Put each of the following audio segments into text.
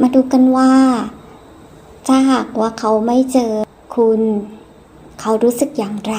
มาดูกันว่า ถ้าหากว่าเขาไม่เจอคุณ เขารู้สึกอย่างไร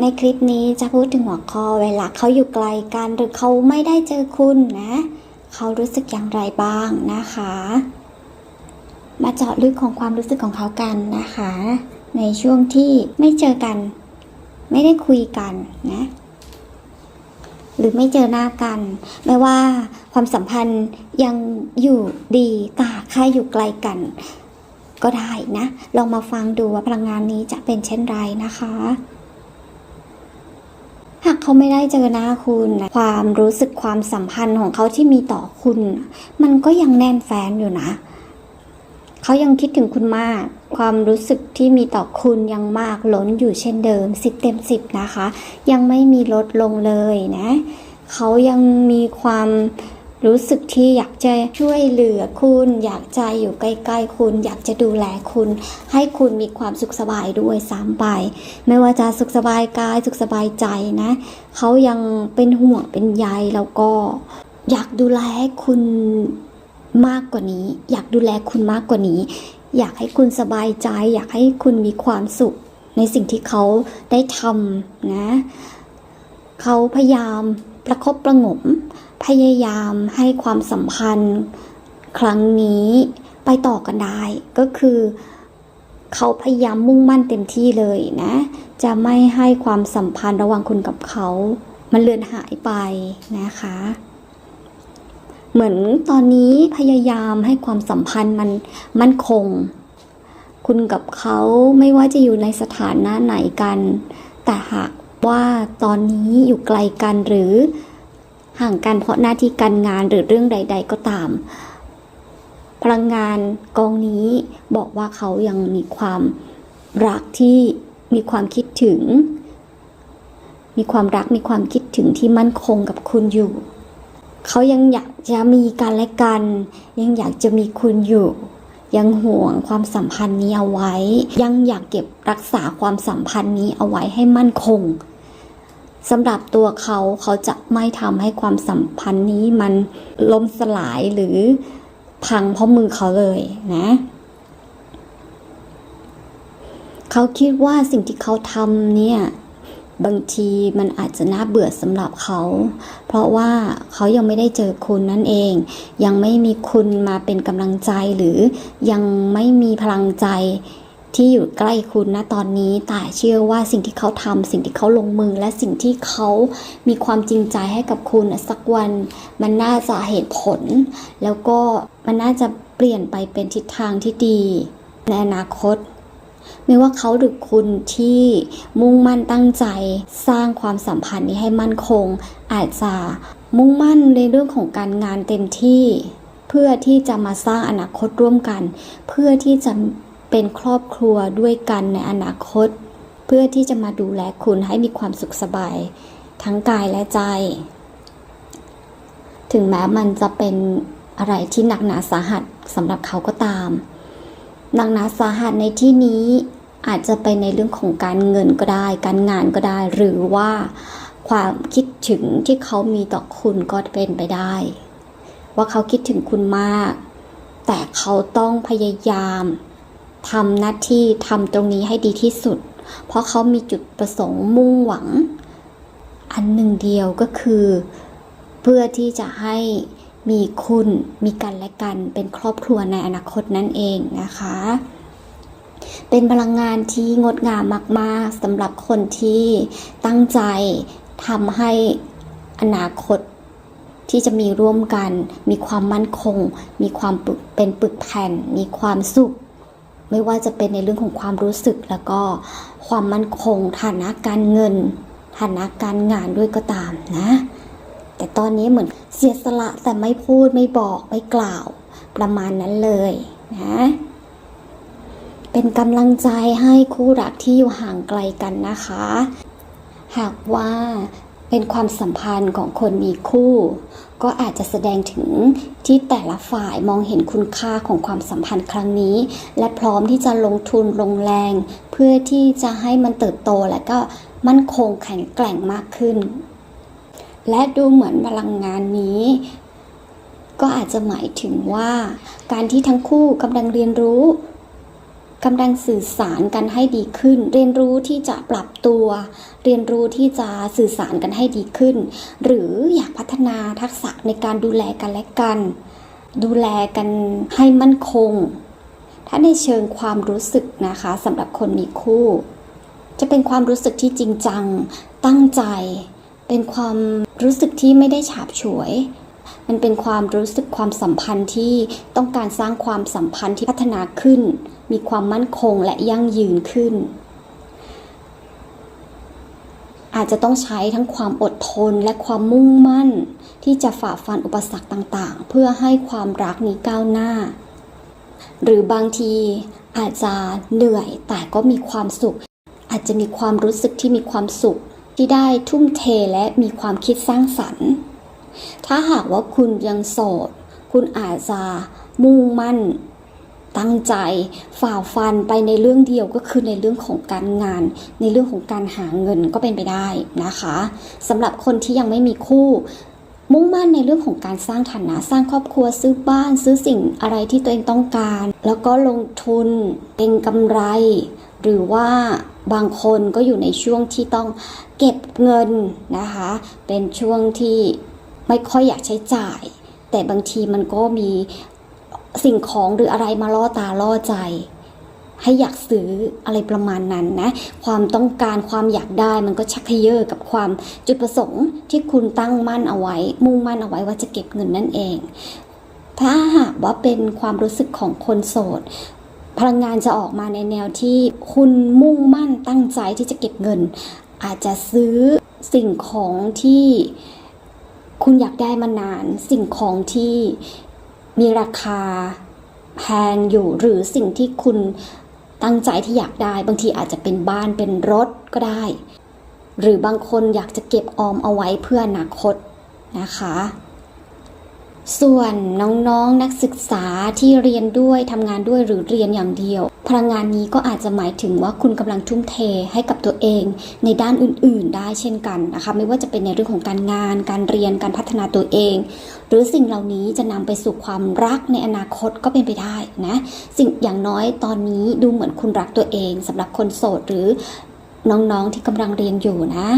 ในคลิปนี้จะพูดถึงหัวข้อเวลาเขาอยู่ไกลกันหรือเขาไม่ได้เจอคุณนะ เขารู้สึกอย่างไรบ้างนะคะ มาเจาะลึกของความรู้สึกของเขากันนะคะ ในช่วงที่ไม่เจอกัน ไม่ได้คุยกันนะ หรือไม่เจอหน้ากันไม่ว่าความสัมพันธ์ยังอยู่ดีกาค่าอยู่ไกลกัน ก็ได้นะ ลองมาฟังดูว่าพลังงานนี้จะเป็นเช่นไรนะคะหากเขาไม่ได้เจอหน้าคุณนะความรู้สึกความสัมพันธ์ของเขาที่มีต่อคุณ มันก็ยังแน่นแฟนอยู่นะ เขายังคิดถึงคุณมาก ความรู้สึกที่มีต่อคุณยังมากล้นอยู่เช่นเดิมสิบเต็มสิบนะคะ ยังไม่มีลดลงเลยนะ เขายังมีความรู้สึกที่อยากจะช่วยเหลือคุณ อยากจะอยู่ใกล้ๆคุณ อยากจะดูแลคุณ ให้คุณมีความสุขสบายด้วยซ้ำไป ไม่ว่าจะสุขสบายกายสุขสบายใจนะ เขายังเป็นห่วงเป็นใยแล้วก็ อยากดูแลให้คุณ มากกว่านี้ อยากดูแลคุณมากกว่านี้ อยากให้คุณสบายใจ อยากให้คุณมีความสุข ในสิ่งที่เขาได้ทำนะเขาพยายามประคบประงม พยายามให้ความสัมพันธ์ครั้งนี้ไปต่อกันได้ ก็คือเขาพยายามมุ่งมั่นเต็มที่เลยนะ จะไม่ให้ความสัมพันธ์ระหว่างคุณกับเขา มันเลือนหายไปนะคะ เหมือนตอนนี้พยายามให้ความสัมพันธ์มันมั่นคง คุณกับเขาไม่ว่าจะอยู่ในสถานะไหนกัน แต่หากว่าตอนนี้อยู่ไกลกันหรือห่างกันเพราะหน้าที่การงานหรือเรื่องใด ๆ ก็ตาม พลังงานกองนี้บอกว่าเขายังมีความรักที่มีความคิดถึง มีความรักมีความคิดถึงที่มั่นคงกับคุณอยู่ เขายังอยากจะมีกันและกัน ยังอยากจะมีคุณอยู่ ยังห่วงความสัมพันธ์นี้เอาไว้ ยังอยากเก็บรักษาความสัมพันธ์นี้เอาไว้ให้มั่นคงสำหรับตัวเขาเขาจะไม่ทำให้ความสัมพันธ์นี้มันล้มสลายหรือพังเพราะมือเขาเลยนะ เขาคิดว่าสิ่งที่เขาทำเนี่ย บางทีมันอาจจะน่าเบื่อสำหรับเขา เพราะว่าเขายังไม่ได้เจอคุณนั่นเอง ยังไม่มีคุณมาเป็นกำลังใจหรือยังไม่มีพลังใจที่อยู่ใกล้คุณนะตอนนี้แต่เชื่อว่าสิ่งที่เขาทำสิ่งที่เขาลงมือ และสิ่งที่เขามีความจริงใจให้กับคุณสักวัน มันน่าจะเหตุผล แล้วก็มันน่าจะเปลี่ยนไปเป็นทิศทางที่ดี ในอนาคต ไม่ว่าเขาหรือคุณที่มุ่งมั่นตั้งใจสร้างความสัมพันธ์นี้ให้มั่นคง อาจจะมุ่งมั่นในเรื่องของการงานเต็มที่ เพื่อที่จะมาสร้างอนาคตร่วมกัน เพื่อที่จะเป็นครอบครัวด้วยกันในอนาคต เพื่อที่จะมาดูแลคุณให้มีความสุขสบาย ทั้งกายและใจ ถึงแม้มันจะเป็นอะไรที่หนักหนาสาหัสสำหรับเขาก็ตาม หนักหนาสาหัสในที่นี้อาจจะเป็นในเรื่องของการเงินก็ได้ การงานก็ได้ หรือว่าความคิดถึงที่เขามีต่อคุณก็เป็นไปได้ ว่าเขาคิดถึงคุณมาก แต่เขาต้องพยายามทำหน้าที่ทำตรงนี้ให้ดีที่สุด เพราะเขามีจุดประสงค์มุ่งหวัง อันหนึ่งเดียวก็คือ เพื่อที่จะให้ มีคุณ มีกันและกัน เป็นครอบครัวในอนาคตนั่นเองนะคะ เป็นพลังงานที่งดงามมาก ๆสำหรับคนที่ตั้งใจทำให้อนาคตที่จะมีร่วมกัน มีความมั่นคง มีความเป็นปึกแผ่น มีความสุข ไม่ว่าจะเป็นในเรื่องของความรู้สึกแล้วก็ความมั่นคงฐานะการเงินฐานะการงานด้วยก็ตามนะ แต่ตอนนี้เหมือนเสียสละแต่ไม่พูดไม่บอกไม่กล่าว ประมาณนั้นเลยนะ เป็นกำลังใจให้คู่รักที่อยู่ห่างไกลกันนะคะ หากว่าเป็นความสัมพันธ์ของคนมีคู่ ก็อาจจะแสดงถึงที่แต่ละฝ่ายมองเห็นคุณค่าของความสัมพันธ์ครั้งนี้ และพร้อมที่จะลงทุนลงแรง เพื่อที่จะให้มันเติบโตและก็มั่นคงแข็งแกร่งมากขึ้น และดูเหมือนพลังงานนี้ ก็อาจจะหมายถึงว่า การที่ทั้งคู่กำลังเรียนรู้กำลังสื่อสารกันให้ดีขึ้น เรียนรู้ที่จะปรับตัว เรียนรู้ที่จะสื่อสารกันให้ดีขึ้น หรืออยากพัฒนาทักษะในการดูแลกันและกัน ดูแลกันให้มั่นคง ถ้าในเชิงความรู้สึกนะคะสำหรับคนมีคู่ จะเป็นความรู้สึกที่จริงจัง ตั้งใจ เป็นความ รู้สึกที่ไม่ได้ฉาบฉวย มันเป็นความรู้สึกความสัมพันธ์ที่ต้องการสร้างความสัมพันธ์ที่พัฒนาขึ้น มีความมั่นคงและยั่งยืนขึ้น อาจจะต้องใช้ทั้งความอดทนและความมุ่งมั่น ที่จะฝ่าฟันอุปสรรคต่างๆ เพื่อให้ความรักนี้ก้าวหน้า หรือบางทีอาจจะเหนื่อยแต่ก็มีความสุข อาจจะมีความรู้สึกที่มีความสุข ที่ได้ทุ่มเทและมีความคิดสร้างสรรค์ ถ้าหากว่าคุณยังโสด คุณอาจจะมุ่งมั่น ตั้งใจฝ่าฟันไปในเรื่องเดียวก็คือในเรื่องของการงาน ในเรื่องของการหาเงินก็เป็นไปได้นะคะสำหรับคนที่ยังไม่มีคู่ มุ่งมั่นในเรื่องของการสร้างฐานะสร้างครอบครัวซื้อบ้านซื้อสิ่งอะไรที่ตัวเองต้องการ แล้วก็ลงทุนเป็นกำไร หรือว่าบางคนก็อยู่ในช่วงที่ต้องเก็บเงินนะคะ เป็นช่วงที่ไม่ค่อยอยากใช้จ่าย แต่บางทีมันก็มีสิ่งของหรืออะไรมาล่อตาล่อใจ ให้อยากซื้ออะไรประมาณนั้นนะ ความต้องการความอยากได้มันก็ชักเยอกับความจุดประสงค์ที่คุณตั้งมั่นเอาไว้ มุ่งมั่นเอาไว้ว่าจะเก็บเงินนั่นเอง ถ้าหากว่าเป็นความรู้สึกของคนโสดพลังงานจะออกมาในแนวที่คุณมุ่งมั่นตั้งใจที่จะเก็บเงิน อาจจะซื้อสิ่งของที่คุณอยากได้มานาน สิ่งของที่มีราคาแพงอยู่หรือสิ่งที่คุณ ตั้งใจที่อยากได้ บางทีอาจจะเป็นบ้านเป็นรถก็ได้ หรือบางคนอยากจะเก็บออมเอาไว้เพื่ออนาคตนะคะ ส่วนน้องๆนนักศึกษาที่เรียนด้วยทำงานด้วยหรือเรียนอย่างเดียว พลังงานนี้ก็อาจจะหมายถึงว่าคุณกำลังทุ่มเทให้กับตัวเอง ในด้านอื่นๆ ได้เช่นกันนะคะไม่ว่าจะเป็นในเรื่องของการงาน การเรียนการพัฒนาตัวเอง หรือสิ่งเหล่านี้จะนำไปสู่ความรักในอนาคตก็เป็นไปได้นะสิ่งอย่างน้อยตอนนี้ดูเหมือนคุณรักตัวเองสำหรับคนโสดหรือน้องๆที่กำลังเรียนอยู่นะ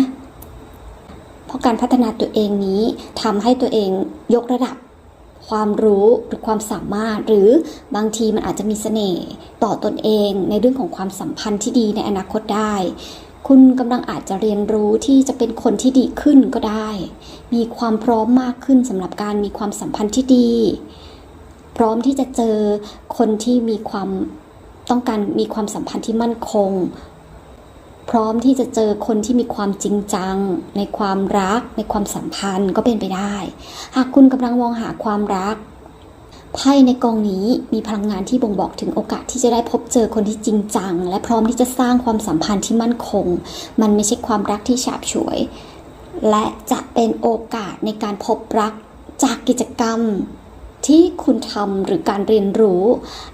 เพราะการพัฒนาตัวเองนี้ทำให้ตัวเองยกระดับ ความรู้หรือความสามารถ หรือบางทีมันอาจจะมีเสน่ห์ต่อตนเองในเรื่องของความสัมพันธ์ที่ดีในอนาคตได้ คุณกำลังอาจจะเรียนรู้ที่จะเป็นคนที่ดีขึ้นก็ได้ มีความพร้อมมากขึ้นสำหรับการมีความสัมพันธ์ที่ดี พร้อมที่จะเจอคนที่มีความต้องการมีความสัมพันธ์ที่มั่นคง พร้อมที่จะเจอคนที่มีความจริงจัง ในความรัก ในความสัมพันธ์ก็เป็นไปได้ หากคุณกำลังมองหาความรักไพ่ในกองนี้มีพลังงานที่บ่งบอกถึงโอกาสที่จะได้พบเจอคนที่จริงจัง และพร้อมที่จะสร้างความสัมพันธ์ที่มั่นคง มันไม่ใช่ความรักที่ฉาบฉวย และจะเป็นโอกาสในการพบรักจากกิจกรรม ที่คุณทำหรือการเรียนรู้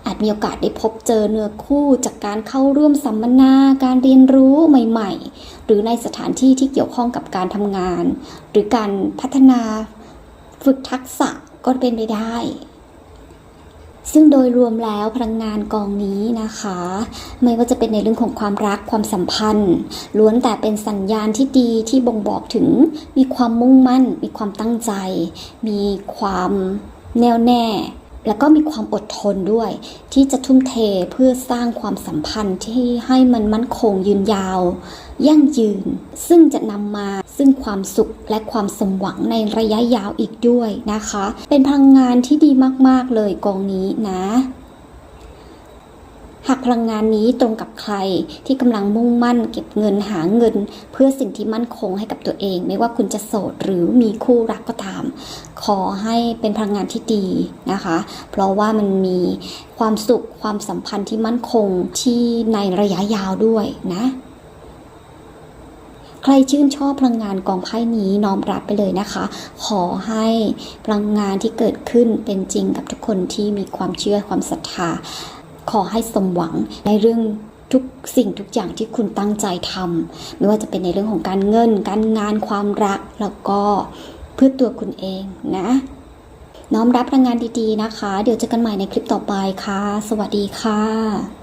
อาจมีโอกาสได้พบเจอเนื้อคู่จากการเข้าร่วมสัมมนาการเรียนรู้ใหม่ ๆ หรือในสถานที่ที่เกี่ยวข้องกับการทำงาน หรือการพัฒนาฝึกทักษะก็เป็นไปได้ ซึ่งโดยรวมแล้วพลังงานกองนี้นะคะ ไม่ว่าจะเป็นในเรื่องของความรักความสัมพันธ์ ล้วนแต่เป็นสัญญาณที่ดีที่บ่งบอกถึงมีความมุ่งมั่น มีความตั้งใจ มีความ แน่วแน่ แล้วก็มีความอดทนด้วย ที่จะทุ่มเทเพื่อสร้างความสัมพันธ์ที่ให้มันมั่นคงยืนยาว ยั่งยืน ซึ่งจะนำมาซึ่งความสุขและความสมหวังในระยะยาวอีกด้วยนะคะ เป็นพลังงานที่ดีมากๆเลยกองนี้นะ หากพลังงานนี้ตรงกับใครที่กำลังมุ่งมั่น เก็บเงินหาเงิน เพื่อสิ่งที่มั่นคงให้กับตัวเอง ไม่ว่าคุณจะโสดหรือมีคู่รักก็ตาม ขอให้เป็นพลังงานที่ดีนะคะ เพราะว่ามันมีความสุขความสัมพันธ์ที่มั่นคงที่ในระยะยาวด้วยนะใครชื่นชอบพลังงานกองไพ่นี้น้อมรับไปเลยนะคะ ขอให้พลังงานที่เกิดขึ้นเป็นจริงกับทุกคนที่มีความเชื่อความศรัทธา ขอให้สมหวังในเรื่องทุกสิ่งทุกอย่างที่คุณตั้งใจทำไม่ว่าจะเป็นในเรื่องของการเงิน การงานความรักแล้วก็เพื่อตัวคุณเองนะ น้อมรับพลังงานดีๆนะคะ เดี๋ยวเจอกันใหม่ในคลิปต่อไปค่ะ สวัสดีค่ะ